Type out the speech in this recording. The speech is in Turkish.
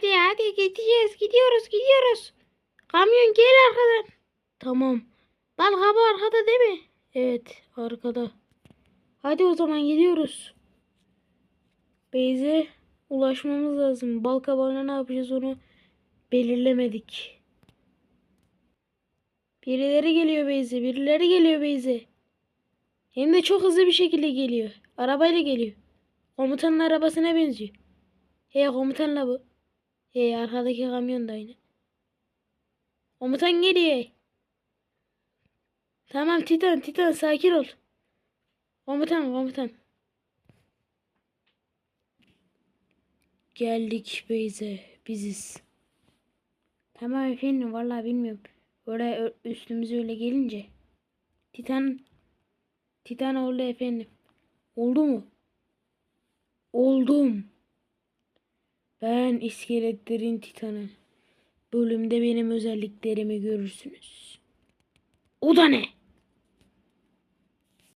Hadi hadi gideceğiz gidiyoruz gidiyoruz. Kamyon gel arkadan. Tamam. Bal kabı arkada değil mi? Evet arkada. Hadi o zaman gidiyoruz. Beyze ulaşmamız lazım. Bal kabağına ne yapacağız onu belirlemedik. Birileri geliyor Beyze. Birileri geliyor Beyze. Hem de çok hızlı bir şekilde geliyor. Arabayla geliyor. Komutanın arabasına benziyor. He komutanla bu. He arkadaki kamyon da aynı. Komutan geliyor. Tamam Titan Titan sakin ol. Komutan komutan. Geldik Beyze biziz. Tamam efendim vallahi bilmiyorum. Oraya üstümüze öyle gelince. Titan Titan oldu efendim. Oldu mu? Oldum. Ben iskeletlerin titanı. Bölümde benim özelliklerimi görürsünüz. O da ne?